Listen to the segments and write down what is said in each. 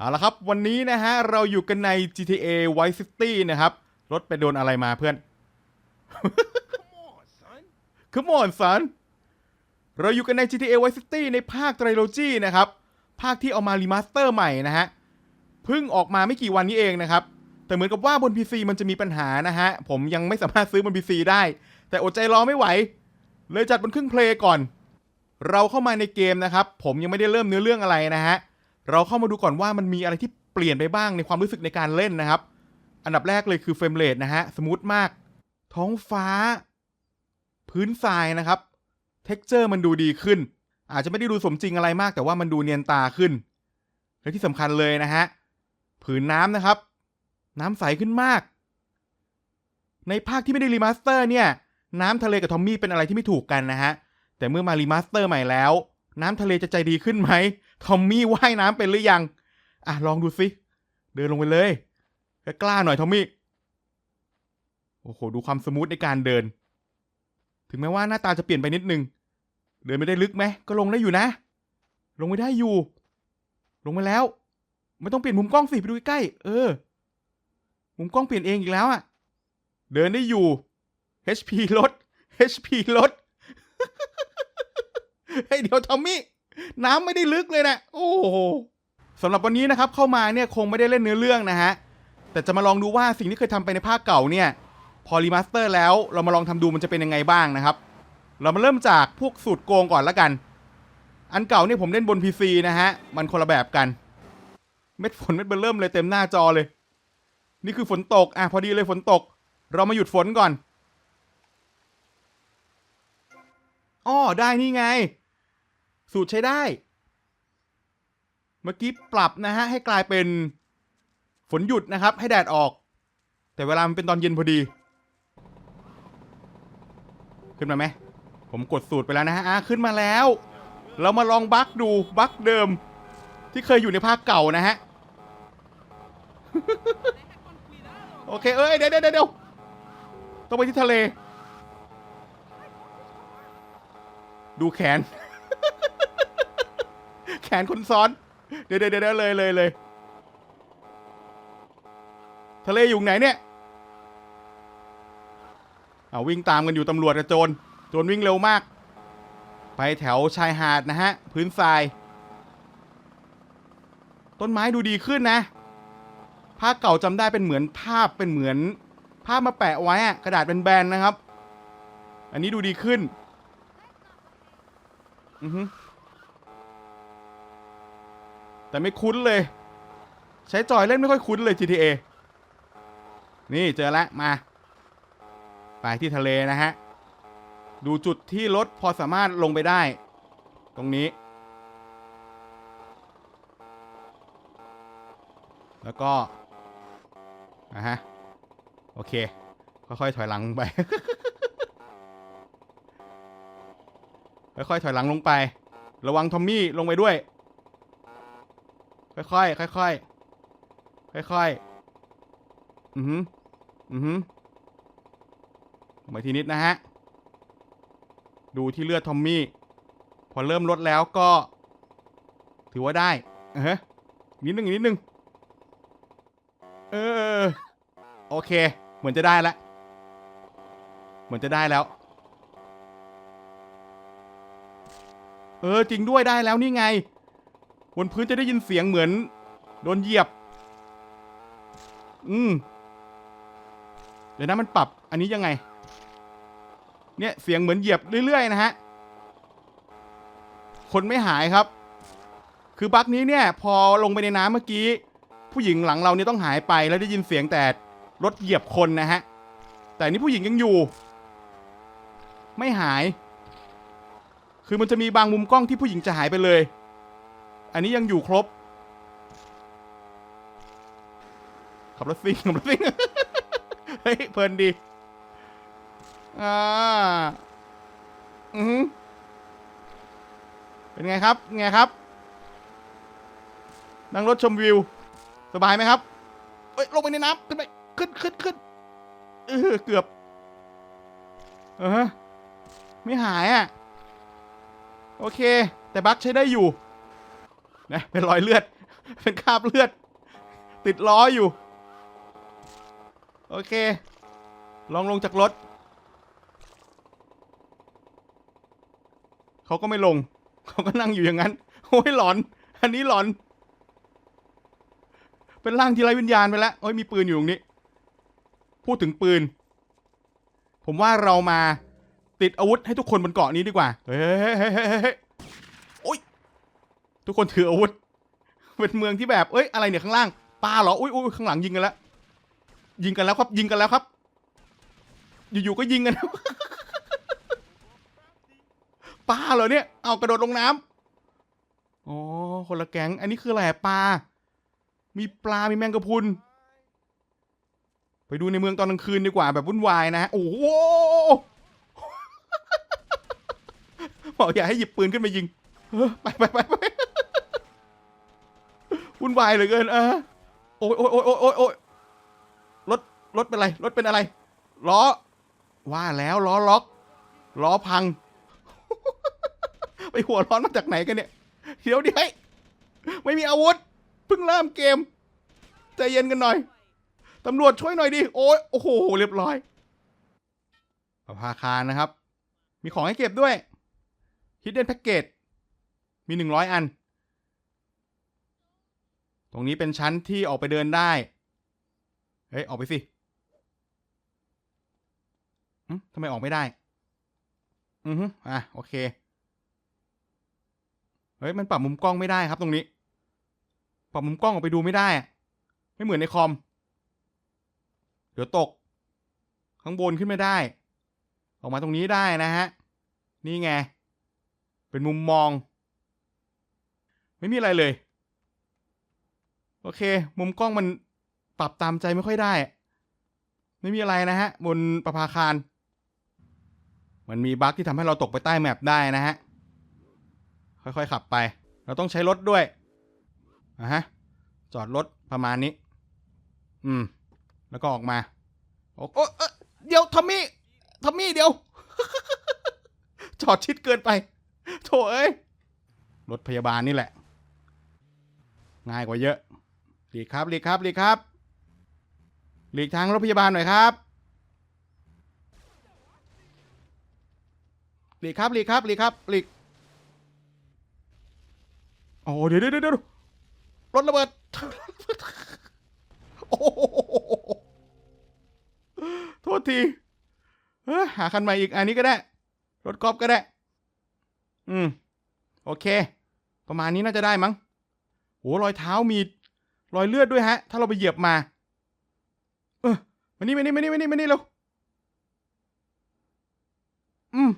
เอาละครับ วันนี้นะฮะ เราอยู่กันใน GTA Vice City นะครับ รถไปโดนอะไรมาเพื่อน Come on, son. Come on son เราอยู่กันใน GTA Vice City ในภาค Trilogy นะครับ ภาคที่เอามารีมาสเตอร์ใหม่นะฮะ เพิ่งออกมาไม่กี่วันนี้เองนะครับ แต่เหมือนกับว่าบน PC มันจะมีปัญหานะฮะ ผมยังไม่สามารถซื้อบน PC ได้ แต่อดใจรอไม่ไหว เลยจัดบนเครื่องเพลย์ก่อน เราเข้ามาในเกมนะครับ ผมยังไม่ได้เริ่มเนื้อเรื่องอะไรนะฮะ เราเข้ามาดูก่อนว่ามันมีอะไรที่เปลี่ยนไปบ้างในความรู้สึกในการเล่นนะครับ อันดับแรกเลยคือเฟรมเรทนะฮะ สมูทมาก ท้องฟ้า พื้นทรายนะครับ เท็กเจอร์มันดูดีขึ้น อาจจะไม่ได้ดูสมจริงอะไรมาก แต่ว่ามันดูเนียนตาขึ้น และที่สำคัญเลยนะฮะ ผืนน้ำนะครับ น้ำใสขึ้นมาก ในภาคที่ไม่ได้รีมาสเตอร์เนี่ย น้ำทะเลกับทอมมี่เป็นอะไรที่ไม่ถูกกันนะฮะ แต่เมื่อมารีมาสเตอร์ใหม่แล้ว น้ำทะเลจะใจดีขึ้นไหม ทอมมี่ว่ายน้ำเป็นหรือยัง อะลองดูสิ เดินลงไปเลยกล้าๆหน่อยทอมมี่ โอ้โห ดูความสมูทในการเดิน ถึงแม้ว่าหน้าตาจะเปลี่ยนไปนิดนึง เดินไม่ได้ลึกไหม ก็ลงได้อยู่นะ ลงไม่ได้อยู่ ลงไปแล้ว ไม่ต้องเปลี่ยนมุมกล้องสิ ไปดูใกล้เออ มุมกล้องเปลี่ยนเองอีกแล้วอะเดินได้อยู่ HP ลด HP ลดเฮ้เดี๋ยวทอมมี่ น้ำไม่ได้ลึกเลยนะโอ้โหสำหรับวันนี้นะครับเข้ามาเนี่ยคงไม่ได้เล่นเนื้อเรื่องนะฮะแต่จะมาลองดูว่าสิ่งที่เคยทำไปในภาคเก่าเนี่ย พอรีมาสเตอร์แล้วเรามาลองทำดูมันจะเป็นยังไงบ้างนะครับ เรามาเริ่มจากพวกสูตรโกงก่อนละกัน อันเก่าเนี่ยผมเล่นบน PC นะฮะมันคนละแบบกัน เม็ดฝนเม็ดเบอร์เริ่มเลยเต็มหน้าจอเลย นี่คือฝนตกอะพอดีเลยฝนตก เรามาหยุดฝนก่อนอ้อได้นี่ไง สูตรใช้ได้ เมื่อกี้ปรับนะฮะ ให้กลายเป็นฝนหยุดนะครับ ให้แดดออก แต่เวลามันเป็นตอนเย็นพอดี ขึ้นมาไหม ผมกดสูตรไปแล้วนะฮะอะขึ้นมาแล้ว เรามาลองบั๊กดูบั๊กเดิม ที่เคยอยู่ในภาคเก่านะฮะ โอเค เอ้ย เดี๋ยวเดี๋ยวเดี๋ยวต้องไปที่ทะเล ดูแขน นคนซ้อน เดี๋ยวเดี๋ยวเดี๋ยวเลยเลยเลยทะเลอยู่ไหนเนี่ยเอาวิ่งตามกันอยู่ตำรวจกับโจร โจรวิ่งเร็วมาก ไปแถวชายหาดนะฮะ พื้นทราย ต้นไม้ดูดีขึ้นนะ ภาพเก่าจำได้เป็นเหมือนภาพเป็นเหมือน ภาพมาแปะไว้อะกระดาษเป็นแบนๆนะครับ อันนี้ดูดีขึ้น อือฮึ แต่ไม่คุ้นเลย ใช้จอยเล่นไม่ค่อยคุ้นเลย GTA นี่เจอแล้วมา ไปที่ทะเลนะฮะ ดูจุดที่รถพอสามารถลงไปได้ ตรงนี้ แล้วก็อะฮะ โอเค ค่อยๆถอยหลังลงไป ค่อยๆถอยหลังลงไป ระวังทอมมี่ลงไปด้วย ค่อยๆค่อยๆค่อยๆอือหืออือหือลงไปทีนิดนะฮะ ดูที่เลือดทอมมี่ พอเริ่มลดแล้วก็ ถือว่าได้เออฮะนิดนึงนิดนึง เออ โอเค เหมือนจะได้ล้วเหมือนจะได้แล้ว เออ จริงด้วยได้แล้วนี่ไง บนพื้นจะได้ยินเสียงเหมือน โดนเหยียบ อืม เดี๋ยวนะมันปรับ อันนี้ยังไง เนี่ยเสียงเหมือนเหยียบเรื่อยๆนะฮะ คนไม่หายครับ คือบั๊กนี้เนี่ย พอลงไปในน้ำเมื่อกี้ ผู้หญิงหลังเราเนี่ยต้องหายไปแล้วได้ยินเสียงแต่รถเหยียบคนนะฮะ แต่นี่ผู้หญิงยังอยู่ ไม่หาย คือมันจะมีบางมุมกล้องที่ผู้หญิงจะหายไปเลย อันนี้ยังอยู่ครบ ขับรถซิ่งขับรถซิ่งเฮ้ยเพลินดี อ่า อือเป็นไงครับ ไงครับ นั่งรถชมวิว สบายไหมครับเอ้ยลงไปในน้ำขึ้นไป ขึ้นขึ้นขึ้นเออเกือบ เออไม่หายอะ โอเค แต่บั๊กใช้ได้อยู่ นะเป็นรอยเลือด เป็นคราบเลือด ติดล้ออยู่ โอเค ลองลงจากรถ เขาก็ไม่ลง เขาก็นั่งอยู่อย่างนั้น โอ้ยหลอน อันนี้หลอน เป็นร่างที่ไร้วิญญาณไปแล้ว โอ้ยมีปืนอยู่ตรงนี้ พูดถึงปืน ผมว่าเรามาติดอาวุธให้ทุกคนบนเกาะนี้ดีกว่า เฮ้ย ทุกคนถืออาวุธ เป็นเมืองที่แบบ เอ้ย อะไรเนี่ยข้างล่างปลาเหรอ อุ้ยอุ้ยข้างหลังยิงกันแล้ว ยิงกันแล้วครับ ยิงกันแล้วครับ อยู่ๆ ก็ยิงกันปลาเหรอเนี่ย เอากระโดดลงน้ำอ๋อ คนละแก๊ง อันนี้คืออะไรปลา มีปลา มีแมงกะพรุน ไปดูในเมืองตอนกลางคืนดีกว่าแบบวุ่นวายนะฮะ โอ้โหบอกอย่าให้หยิบปืนขึ้นมายิง ไปไปไปไป วุ่นวายเหลือเกินเออโอ้ยโอ้ยโอ้ยโอ้ยโอ้ยรถรถเป็นอะไรรถเป็นอะไรล้อว่าแล้วล้อล็อกล้อพัง ไปหัวร้อนมาจากไหนกันเนี่ยเดี๋ยวดิเฮ้ยไม่มีอาวุธเพิ่งเริ่มเกมใจเย็นกันหน่อยตำรวจช่วยหน่อยดิโอ้ยโอ้โหเรียบร้อยประภาคารนะครับ มีของให้เก็บด้วย Hidden Package มีหนึ่งร้อยอัน ตรงนี้เป็นชั้นที่ออกไปเดินได้ เฮ้ย ออกไปสิทำไมออกไม่ได้ อือฮึอะ โอเค เฮ้ย มันปรับมุมกล้องไม่ได้ครับตรงนี้ ปรับมุมกล้องออกไปดูไม่ได้ ไม่เหมือนในคอม เดี๋ยวตก ข้างบนขึ้นไม่ได้ ออกมาตรงนี้ได้นะฮะ นี่ไง เป็นมุมมอง ไม่มีอะไรเลย โอเค มุมกล้องมันปรับตามใจไม่ค่อยได้ ไม่มีอะไรนะฮะ บนประภาคาร มันมีบั๊กที่ทำให้เราตกไปใต้แมปได้นะฮะ ค่อยๆขับไป เราต้องใช้รถด้วยอะฮะ จอดรถประมาณนี้ อืม แล้วก็ออกมา โอ้โอเออเดี๋ยวทอมมี่ทอมมี่เดี๋ยว จอดชิดเกินไปโถเอ้ยรถพยาบาลนี่แหละ ง่ายกว่าเยอะ หลีกครับหลีกครับหลีกครับ หลีกทางรถพยาบาลหน่อยครับ หลีกครับหลีกครับหลีกครับหลีกโอ้เดี๋ยวเดี๋ยวเดี๋ยวรถระเบิดโอ้โหโทษทีเอ้หาคันใหม่อีกอันนี้ก็ได้ รถกอล์ฟก็ได้ อืม โอเค ประมาณนี้น่าจะได้มั้งโหรอยเท้ามี รอยเลือดด้วยฮะ ถ้าเราไปเหยียบมา เออมานี่มานี่มานี่มานี่มานี่เร็วอืม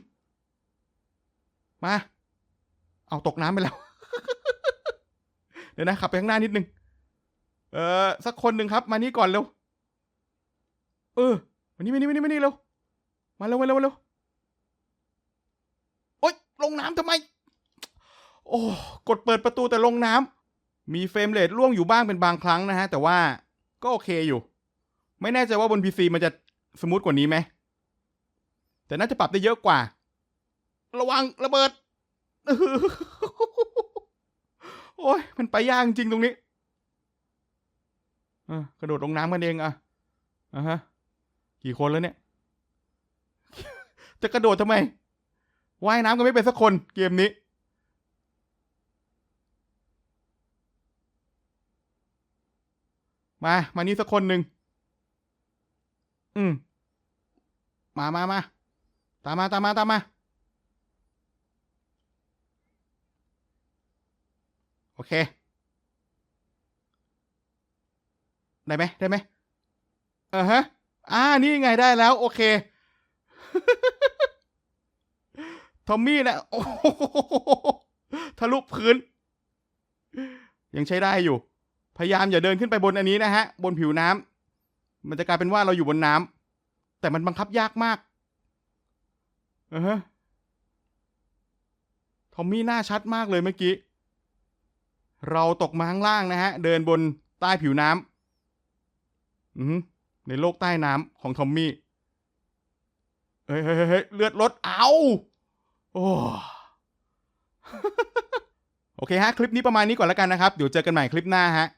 มา เอาตกน้ำไปแล้ว เดี๋ยวนะขับไปข้างหน้านิดนึง เออสักคนหนึ่งครับ มานี่ก่อนเร็ว เออมานี่มานี่มานี่มานี่เร็ว มาเร็วมาเร็วมาเร็วโอ๊ยลงน้ำทำไม โอ้ กดเปิดประตูแต่ลงน้ำ มีเฟรมเรทร่วงอยู่บ้างเป็นบางครั้งนะฮะ แต่ว่าก็โอเคอยู่ ไม่แน่ใจว่าบน PC มันจะสมูทกว่านี้ไหม แต่น่าจะปรับได้เยอะกว่า ระวังระเบิด โอ้ยมันไปยากจริงตรงนี้กระโดดลงน้ำกันเองอะอะฮะ กี่คนแล้วเนี่ย จะกระโดดทำไม ว่ายน้ำกันไม่เป็นสักคนเกมนี้ มา มานี่สักคนหนึ่ง อืม มามามา ตามมา ตามมา ตามมา โอเค ได้ไหม ได้ไหมเออฮะ อ่า นี่ไงได้แล้ว โอเค ทอมมี่นะโอ้โหทะลุพื้น ยังใช้ได้อยู่ พยายามอย่าเดินขึ้นไปบนอันนี้นะฮะ บนผิวน้ำมันจะกลายเป็นว่าเราอยู่บนน้ำแต่มันบังคับยากมากเออฮะทอมมี่หน้าชัดมากเลยเมื่อกี้ เราตกมาข้างล่างนะฮะ เดินบนใต้ผิวน้ำอือหือในโลกใต้น้ำของทอมมี่เฮ้ยเฮ้ยเฮ้ยเฮ้ยเลือดลดเอาโอ้โอเคฮะ คลิปนี้ประมาณนี้ก่อนแล้วกันนะครับ เดี๋ยวเจอกันใหม่คลิปหน้าฮะ